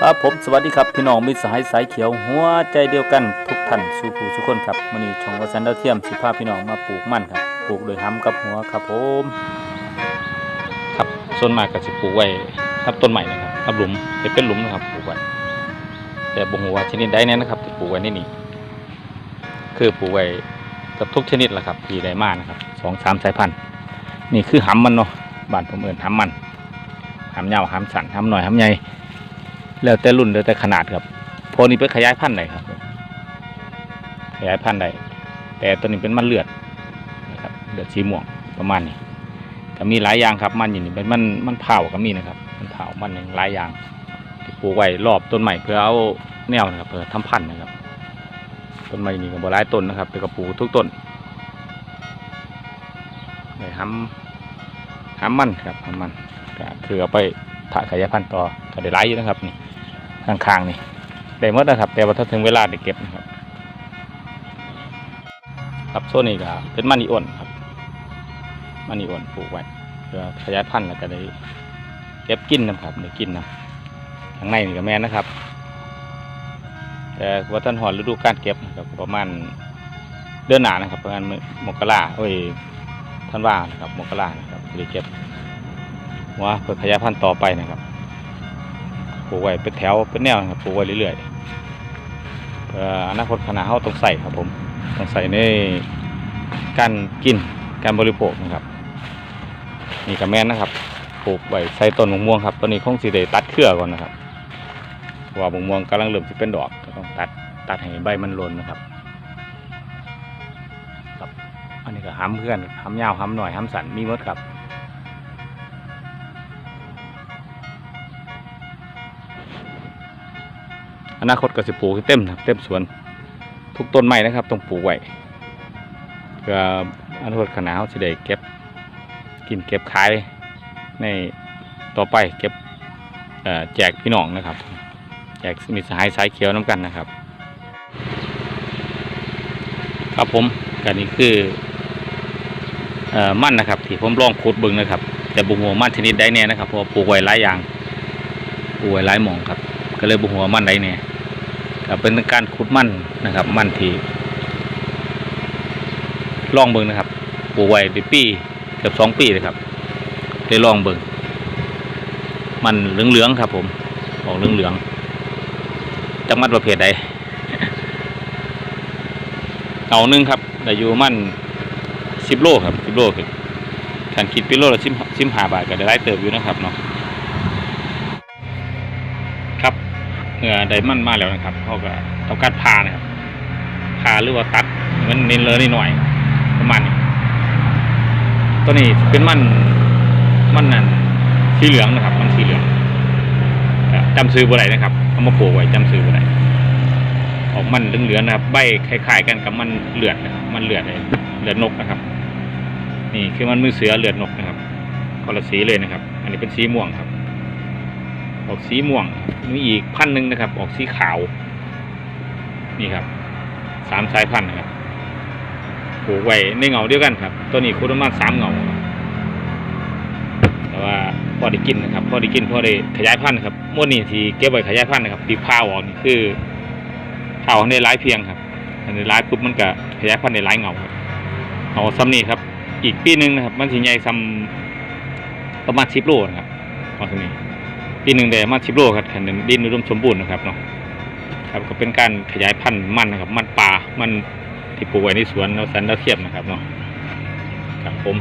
ครับผมสวัสดีครับพี่น้องมิตรสหายสายเขียวหัวใจเดียวกันทุกท่านสู่ผู้ทุกคนครับวันนี้ช่องวสันต์ดาวเทียมสิพาพพี่น้องมาปลูกมันครับปลูกโดยห้ำกับหัวครับผมครับส่วนมากก็สิปลูกไว้ครับต้นใหม่นะครับครับหลุมเป็นเป็นหลุมนะครับปลูกไว้แต่บ่ฮู้ว่าชนิดใดแน่นะครับที่ปลูกไว้ในนี้คือปลูกไว้กับทุกชนิดแหละครับที่ได้มานะครับสองสามสายพันธุ์นี่คือหำมันเนาะบ้านผมเอิ้นหำมันหำยาวหำสั้นหำหน่อยหำใหญ่ แล้วแต่รุ่นแล้วแต่ขนาดครับพวกนี้เป็นขยายพันธุ์ได้ครับ ขยายพันธุ์ได้แต่ตัวนี้เป็นมันเลือดนะครับเลือดสีม่วงประมาณนี้ก็มีหลายอย่างครับมันอย่างนี้เป็นมันมันเผาก็มีนะครับ มันเผามันหนึ่งหลายอย่างที่ปลูกไว้รอบต้นใหม่เพื่อเอาแนวนะครับเพื่อทำพันธุ์นะครับต้นไม้นี่ก็บ่หลายต้นนะครับแต่ก็ปลูกทุกต้นได้ทำทำมันครับทำมันก็คือเอาไปถ่ายขยายพันธุ์ต่อก็ได้หลายอยู่นะครับนี่ ข้างๆนี่ได้หมดนะครับ แต่ว่าถ้าถึงเวลาได้เก็บนะครับครับโซนนี้ก็เป็นมันอีอ่อนครับมันอีอ่อนปลูกไว้เพื่อขยายพันธุ์แล้วก็ได้เก็บกินนะครับได้กินนะข้างในนี่ก็แม่นนะครับ แต่ว่าท่านหอนฤดูการเก็บนะครับประมาณเดือนหนานะครับประมาณมกราโอ้ยท่านว่านะครับมกรานะครับได้เก็บว่าเพื่อขยายพันธุ์ต่อไปนะครับ ลูกไว้เป็นแถวเป็นแนวครับปลูกไว้เรื่อยๆเพื่ออนาคตขณะเขาต้องใส่ครับผมต้องใส่ในการกินการบริโภคนะครับนี่กับแม่นนะครับปลูกไว้ใส่ต้นมะม่วงครับตอนนี้คงสิได้ตัดเครือก่อนนะครับพราะว่ามะม่วงกำลังเริ่มที่เป็นดอกก็ต้องตัดตัดให้ใบมันหล่นนะครับครับอันนี้ก็ห้ำเพื่อนห้ำยาวห้ำหน่อยห้ำสันมีมดครับ อนาคตก็สิปลูกเต็มนะครับเต็มสวน ทุกต้นไม้นะครับต้องปลูกไว้เพื่ออนาคตขนาเขาสิได้เก็บกินเก็บขายในต่อไปเก็บแจกพี่น้องนะครับแจกมีสหายสายเขียวน้ำกันนะครับ ครับผมกันนี้คืออ่อมันนะครับ ที่ผมลองขุดบึงนะครับ แต่บุหัวมันชนิดใดเนี่ยนะครับเพราะปลูกไว้หลายอย่างปลูกไว้หลายหมองครับ ก็เลยบุหัวมันใดเนี่ย เป็นการขุดมันนะครับ มันที่ลองเบิงนะครับปลูกไว้ได้ปีเกือบสองปีเลยครับได้ลองเบิงมันเหลืองๆครับ ผมออกเหลืองๆจังมันประเภทใดเอาหนึ่งครับได้อยู่มันสิบโลครับสิบโลคือขันคิดเป็นโลละสิบสิบห้าบาทก็ได้หลายเติบอยู่นะครับเนาะ เมื่อไดมันมาแล้วนะครับเขาก็ต้องการพานะครับพาหรือว่าตัดให้มันเน้นเลยนิดหน่อยประมาณนี้ตัวนี้เป็นมันมันนั่นสีเหลืองนะครับ มันสีเหลืองจำซื้อบ่ได้นะครับเอามาปลูกไว้จำซื้อบ่ได้ออกมันเหลืองๆนะครับ ใบคล้ายๆกันกับมันเลือดนะครับมันเลือดเลยเลือดนกนะครับ นี่คือมันมือเสือเลือดนกนะครับคนละสีเลยนะครับ อันนี้เป็นสีม่วงครับ ออกสีม่วง มีอีกพันหนึ่งนะครับ ออกสีขาว นี่ครับสามสายพันธุ์นะครับปลูกไว้ในเงาเดียวกันครับ ตัวนี้คุณประมาณสามเงาแต่ว่าพอได้กินนะครับพอได้กินพอได้ขยายพันธุ์ครับม้วนนี้ที่เก็บไว้ขยายพันธุ์นะครับตีผ้าออกนี่คือผ้าในหลายเพียงครับในหลายปุ๊บมันก็ขยายพันธุ์ในหลายเงาครับเอาซ้ำนี่ครับ อีกปีหนึ่งนะครับ มันสิใหญ่ซ้ำประมาณสิบโลนะครับเอาซ้ำนี้ ปีหนึ่งได้มาสิบโลครับแผ่นดินอุดมสมบูรณ์นะครับเนาะครับก็เป็นการขยายพันธุ์มันนะครับ มันป่ามันที่ปลูกไว้ในสวนเราสันดาเทียมนะครับเนาะครับผม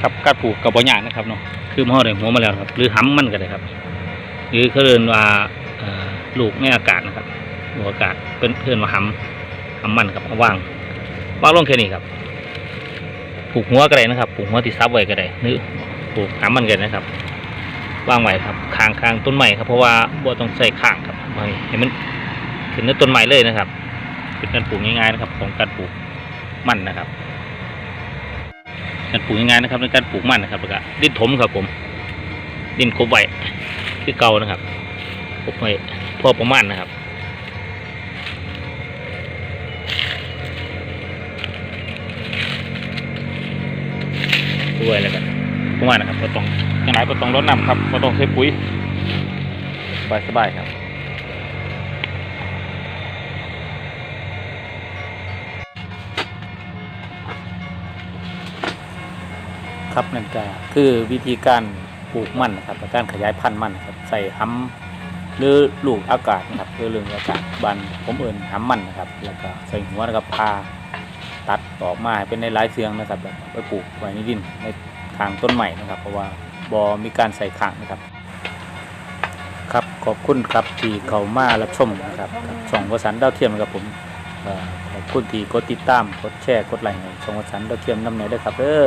ครับการปลูกกระบอกหญ้านะครับเนาะคือมอได้หัวมาแล้วครับ หรือห้ำมันก็ได้ครับ หรือเขาเรียนว่าลูกในอากาศนะครับลูกอากาศเป็นเพื่อนว่าห้ำห้ำมันครับเอาวางวางลงแค่นี้ครับปลูกหัวก็ได้นะครับปลูกหัวที่ซับไว้ก็ได้หรือ ปลูกหามันก็ได้นะครับวางไว้ครับคางคางต้นใหม่ครับเพราะว่าบ่ต้องใส่ข้างครับให้ให้มันขึ้นในต้นใหม่เลยนะครับเป็นการปลูกง่ายๆนะครับของการปลูกมันนะครับ การปลูกง่ายๆนะครับในการปลูกมันนะครับแล้วก็ดินถมครับผม ดินกบไว้คือเก่านะครับกบไว้พอประมาณนะครับ ด้วยแล้วกันะมานะครับก็ต้องย่างไรก็ต้องรดน้ำครับก็ต้องใช้ปุ๋ยสบายสบายๆครับครับนั่นก็คือวิธีการปลูกมันนะครับการขยายพันธุ์มันนะครับใส่ห้ำหรือลูกอากาศนะครับคือเรื่องอากาศบานผมเอิ่นห้ำมันนะครับ แล้วก็ใส่หัวนะครับพาตัดออกมาให้เป็นในหลายเสียงนะครับแล้วก็ไปปลูกไว้ในดินใน ทางต้นใหม่นะครับ เพราะว่าบอมีการใส่ข้างนะครับ ครับขอบคุณครับที่เขามารับชมนะครับช่องวสันดาวเทียมนะครับผมขอบคุณที่กดติดตามกดแชร์กดไลค์ช่องวสันดาวเทียมน้ำไหนด้วยครับเออ